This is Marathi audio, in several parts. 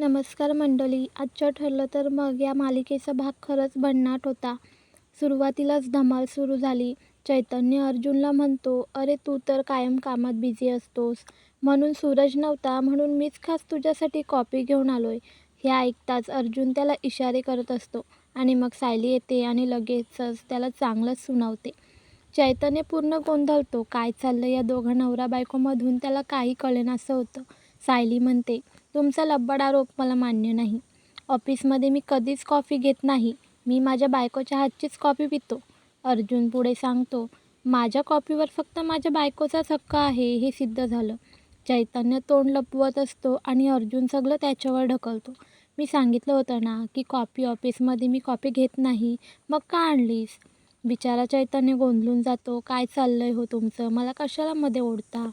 नमस्कार मंडळी आजचं ठरलं तर मग या मालिकेचा भाग खरंच भन्नाट होता. सुरुवातीलाच धमाल सुरू झाली. चैतन्य अर्जुनला म्हणतो अरे तू तर कायम कामात बिझी असतोस. म्हणून सूरज नव्हता म्हणून मीच खास तुझ्यासाठी कॉपी घेऊन आलोय. हे ऐकताच अर्जुन त्याला इशारे करत असतो आणि मग सायली येते आणि लगेचच त्याला चांगलंच सुनावते. चैतन्य पूर्ण गोंधळतो काय चाललं या दोघं नवरा बायकोमधून? त्याला काही कळेनासं होतं. सायली म्हणते तुमचा लब्बड आरोप मला मान्य नाही. ऑफिसमध्ये मी कधीच कॉफी घेत नाही. मी माझ्या बायकोच्या हातचीच कॉफी पितो. अर्जुन पुढे सांगतो माझ्या कॉफीवर फक्त माझ्या बायकोचाच हक्क आहे हे सिद्ध झालं. चैतन्य तोंड लपवत असतो आणि अर्जुन सगळं त्याच्यावर ढकलतो. मी सांगितलं होतं ना की कॉफी ऑफिसमध्ये मी कॉफी घेत नाही. मग का आणलीस? बिचारा चैतन्य गोंधळून जातो काय चाललं आहे हो तुमचं? मला कशाला मध्ये ओढता?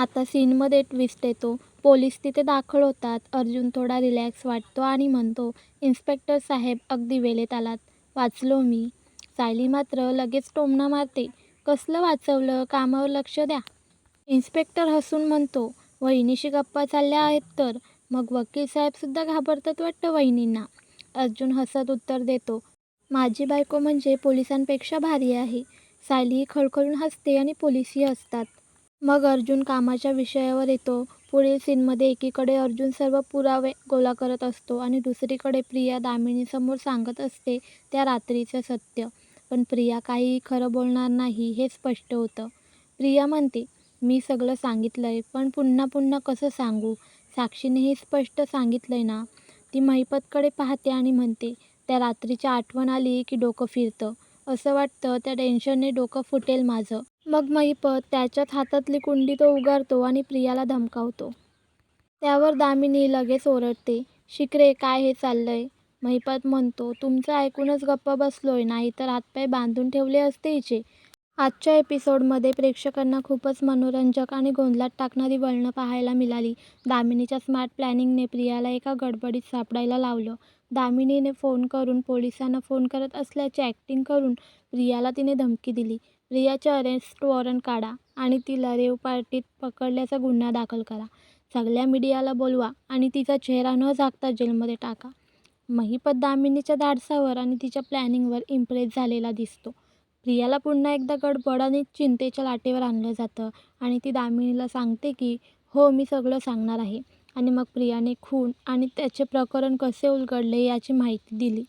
आता सीनमध्ये ट्विस्ट येतो. पोलीस तिथे दाखल होतात. अर्जुन थोडा रिलॅक्स वाटतो आणि म्हणतो इन्स्पेक्टर साहेब अगदी वेळेत आलात. वाचलो मी. सायली मात्र लगेच टोमणा मारते. कसलं वाचवलं? कामावर लक्ष द्या. इन्स्पेक्टर हसून म्हणतो वहिनीशी गप्पा चालल्या आहेत तर. मग वकील साहेबसुद्धा घाबरतात वाटतं वहिनींना. अर्जुन हसत उत्तर देतो माझी बायको म्हणजे पोलिसांपेक्षा भारी आहे. सायली खळखळून हसते आणि पोलिसही हसतात. मग अर्जुन कामाच्या विषयावर येतो. पुढील सीनमध्ये एकीकडे अर्जुन सर्व पुरावे गोळा करत असतो आणि दुसरीकडे प्रिया दामिनीसमोर सांगत असते त्या रात्रीचं सत्य. पण प्रिया काहीही खरं बोलणार नाही हे स्पष्ट होतं. प्रिया म्हणते मी सगळं सांगितलंय पण पुन्हा पुन्हा कसं सांगू? साक्षीने हे स्पष्ट सांगितलंय ना. ती महिपतकडे पाहते आणि म्हणते त्या रात्रीची आठवण आली की डोकं फिरतं. असं वाटतं त्या टेन्शनने डोकं फुटेल माझं. मग महिपत त्याच्याच हातातली कुंडी तो उगारतो आणि प्रियाला धमकावतो. त्यावर दामिनी लगेच ओरडते शिकरे काय हे चाललंय? महिपत म्हणतो तुमचं ऐकूनच गप्प बसलोय नाहीतर हातपाय बांधून ठेवले असते हिचे. आजच्या एपिसोडमध्ये प्रेक्षकांना खूपच मनोरंजक आणि गोंधळात टाकणारी वळणं पाहायला मिळाली. दामिनीच्या स्मार्ट प्लॅनिंगने प्रियाला एका गडबडीत सापडायला लावलं. दामिनीने फोन करून पोलिसांना फोन करत असल्याची ॲक्टिंग करून प्रियाला तिने धमकी दिली. प्रियाचे अरेस्ट वॉरंट काढा आणि तिला रेव पार्टीत पकडल्याचा गुन्हा दाखल करा. सगळ्या मीडियाला बोलवा आणि तिचा चेहरा न झाकता जेलमध्ये टाका. महिपत दामिनीच्या धाडसावर आणि तिच्या प्लॅनिंगवर इम्प्रेस झालेला दिसतो. प्रियाला पुन्हा एकदा गडबड आणि चिंतेच्या लाटेवर आणलं जातं आणि ती दामिनीला सांगते की हो मी सगळं सांगणार आहे. आणि मग प्रियाने खून आणि त्याचे प्रकरण कसे उलगडले याची माहिती दिली.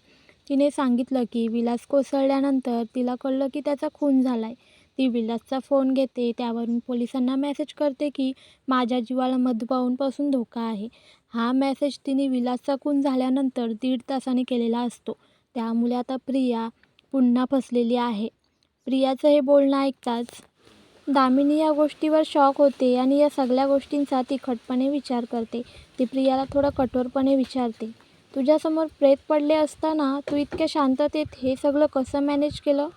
तिने सांगितलं की विलास कोसळल्यानंतर तिला कळलं की त्याचा खून झाला आहे ती विलासचा फोन घेते. त्यावरून पोलिसांना मेसेज करते की माझ्या जीवाला मधुबाऊंपासून धोका आहे. हा मेसेज तिने विलासचा खून झाल्यानंतर दीड तासाने केलेला असतो. त्यामुळे आता प्रिया पुन्हा फसलेली आहे. प्रियाचं हे बोलणं ऐकताच दामिनी या गोष्टीवर शॉक होते आणि या सगळ्या गोष्टींचा तिखटपणे विचार करते. ती प्रियाला थोडं कठोरपणे विचारते. तुझ्यासमोर प्रेत पडले असताना तू इतक्या शांततेत हे सगळं कसं मॅनेज केलं?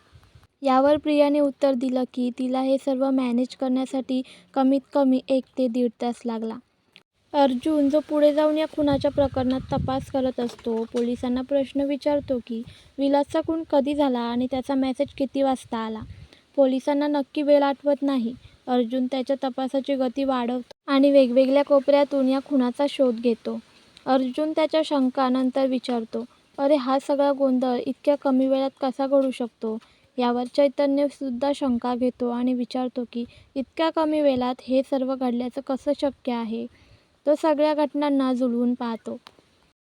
यावर प्रियाने उत्तर दिलं की तिला हे सर्व मॅनेज करण्यासाठी कमीत कमी एक ते दीड तास लागला. अर्जुन जो पुढे जाऊन या खुनाच्या प्रकरणात तपास करत असतो पोलिसांना प्रश्न विचारतो की विलासचा खून कधी झाला आणि त्याचा मेसेज किती वाजता आला? पोलिसांना नक्की वेळ आठवत नाही. अर्जुन त्याच्या तपासाची गती वाढवतो आणि वेगवेगळ्या कोपऱ्यातून या खुनाचा शोध घेतो. अर्जुन त्याच्या शंका नंतर विचारतो अरे हा सगळा गोंधळ इतक्या कमी वेळात कसा घडू शकतो? यावर चैतन्यसुद्धा शंका घेतो आणि विचारतो की इतक्या कमी वेळात हे सर्व घडल्याचं कसं शक्य आहे? तो सगळ्या घटनांना जुळवून पाहतो.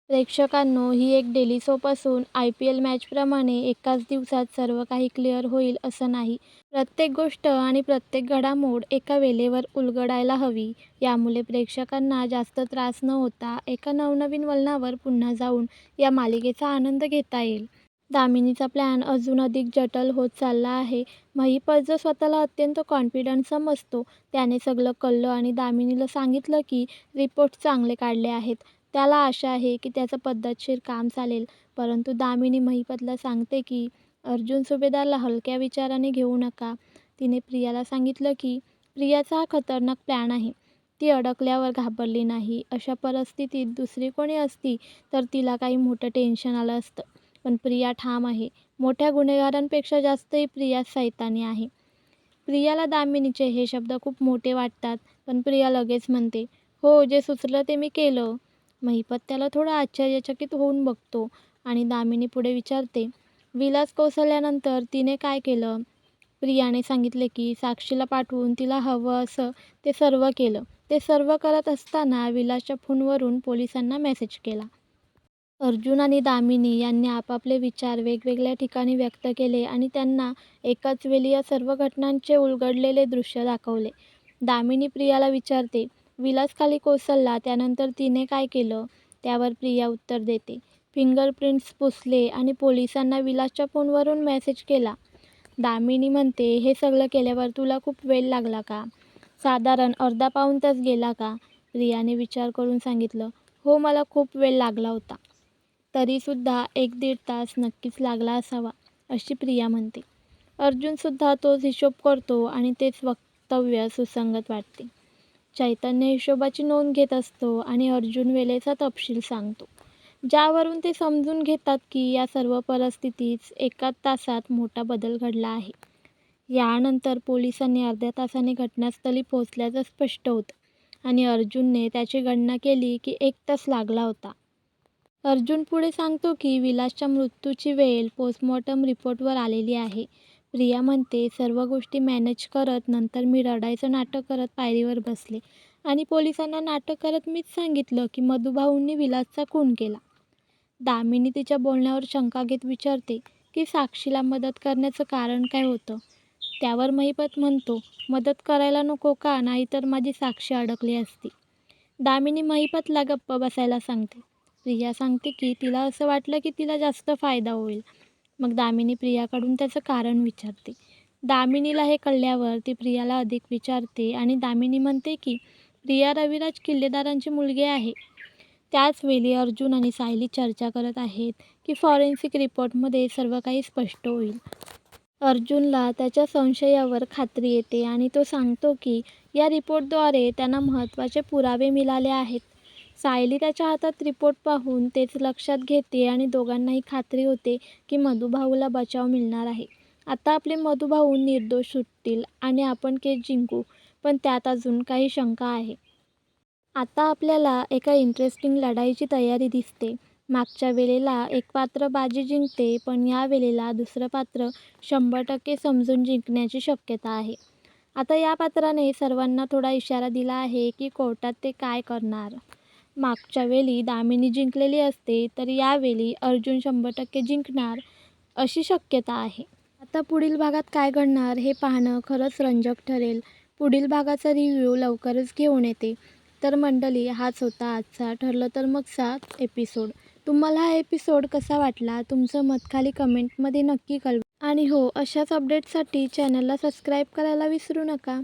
प्रेक्षकांनो ही एक डेली सोप असून आय पी एल मॅचप्रमाणे एकाच दिवसात सर्व काही क्लिअर होईल असं नाही. प्रत्येक गोष्ट आणि प्रत्येक घडामोड एका वेळेवर उलगडायला हवी यामुळे प्रेक्षकांना जास्त त्रास न होता एका नवनवीन वळणावर पुन्हा जाऊन या मालिकेचा आनंद घेता येईल. दामिनीचा प्लॅन अजून अधिक जटल होत चालला आहे. महिपत जो स्वतःला अत्यंत कॉन्फिडंट समजतो त्याने सगळं कळलं आणि दामिनीला सांगितलं की रिपोर्ट चांगले काढले आहेत. त्याला आशा आहे की त्याचं पद्धतशीर काम चालेल. परंतु दामिनी महिपतला सांगते की अर्जुन सुभेदारला हलक्या विचाराने घेऊ नका. तिने प्रियाला सांगितलं की प्रियाचा हा खतरनाक प्लॅन आहे. ती अडकल्यावर घाबरली नाही. अशा परिस्थितीत दुसरी कोणी असती तर तिला काही मोठं टेन्शन आलं असतं. पण प्रिया ठाम आहे. मोठ्या गुन्हेगारांपेक्षा जास्तही प्रिया सैतानी आहे. प्रियाला दामिनीचे हे शब्द खूप मोठे वाटतात पण प्रिया लगेच म्हणते हो जे सुचलं ते मी केलं. महिपत त्याला थोडा आश्चर्यचकित होऊन बघतो आणि दामिनी पुढे विचारते विलास कोसळल्यानंतर तिने काय केलं? प्रियाने सांगितले की साक्षीला पाठवून तिला हवं असं ते सर्व केलं. ते सर्व करत असताना विलासच्या फोनवरून पोलिसांना मेसेज केला. अर्जुन आणि दामिनी यांनी आपापले विचार वेगवेगळ्या ठिकाणी व्यक्त केले आणि त्यांना एकाच वेळी या सर्व घटनांचे उलगडलेले दृश्य दाखवले. दामिनी प्रियाला विचारते विलास खाली कोसळला त्यानंतर तिने काय केलं? त्यावर प्रिया उत्तर देते. फिंगरप्रिंट्स पुसले आणि पोलिसांना विलासच्या फोनवरून मेसेज केला. दामिनी म्हणते हे सगळं केल्यावर तुला खूप वेळ लागला का? साधारण अर्धा पाऊण तास गेला का? प्रियाने विचार करून सांगितलं हो मला खूप वेळ लागला होता. तरीसुद्धा एक दीड तास नक्कीच लागला असावा अशी प्रिया म्हणते. अर्जुनसुद्धा तोच हिशोब करतो आणि तेच वक्तव्य सुसंगत वाटते. चैतन्य हिशोबाची नोंद घेत असतो आणि अर्जुन वेळेचा तपशील सांगतो. ज्यावरून ते समजून घेतात की या सर्व परिस्थितीत एका तासात मोठा बदल घडला आहे. यानंतर पोलिसांनी अर्ध्या तासाने घटनास्थळी पोहोचल्याचं स्पष्ट होतं आणि अर्जुनने त्याची गणना केली की एक तास लागला होता. अर्जुन पुढे सांगतो की विलासच्या मृत्यूची वेळ पोस्टमॉर्टम रिपोर्टवर आलेली आहे. प्रिया म्हणते सर्व गोष्टी मॅनेज करत नंतर मी रडायचं नाटक करत पायरीवर बसले आणि पोलिसांना नाटक करत मीच सांगितलं की मधुभाऊंनी विलासचा खून केला. दामिनी तिच्या बोलण्यावर शंका घेत विचारते की साक्षीला मदत करण्याचं कारण काय होतं? त्यावर महिपत म्हणतो मदत करायला नको का? नाहीतर माझी साक्षी अडकली असती. दामिनी महिपतला गप्प बसायला सांगते. प्रिया सांगते की तिला असं वाटलं की तिला जास्त फायदा होईल. मग दामिनी प्रियाकडून त्याचं कारण विचारते. दामिनीला हे कळल्यावर ती प्रियाला अधिक विचारते आणि दामिनी म्हणते की प्रिया रविराज किल्लेदारांची मुलगी आहे. त्याचवेळी अर्जुन आणि सायली चर्चा करत आहेत की फॉरेन्सिक रिपोर्टमध्ये सर्व काही स्पष्ट होईल. अर्जुनला त्याच्या संशयावर खात्री येते आणि तो सांगतो की या रिपोर्टद्वारे त्यांना महत्त्वाचे पुरावे मिळाले आहेत. सायली त्याच्या हातात रिपोर्ट पाहून तेच लक्षात घेते आणि दोघांनाही खात्री होते की मधुभाऊला बचाव मिळणार आहे. आता आपले मधुभाऊ निर्दोष सुटतील आणि आपण केस जिंकू पण त्यात अजून काही शंका आहे. आता आपल्याला एका इंटरेस्टिंग लढाईची तयारी दिसते. मागच्या वेळेला एक पात्र बाजी जिंकते पण या वेळेला दुसरं पात्र शंभर टक्के समजून जिंकण्याची शक्यता आहे. आता या पात्राने सर्वांना थोडा इशारा दिला आहे की कोर्टात ते काय करणार? मागच्या वेळी दामिनी जिंकलेली असते तर यावेळी अर्जुन शंभर टक्के जिंकणार अशी शक्यता आहे. आता पुढील भागात काय घडणार हे पाहणं खरंच रंजक ठरेल. पुढील भागाचा रिव्ह्यू लवकरच घेऊन येते. तर मंडळी हाच होता आजचा ठरलं तर मग सात एपिसोड तुम्हाला हा एपिसोड कसा वाटला? तुमचं मत खाली कमेंटमध्ये नक्की कळवा. आणि हो अशाच अपडेटसाठी चॅनलला सबस्क्राईब करायला विसरू नका.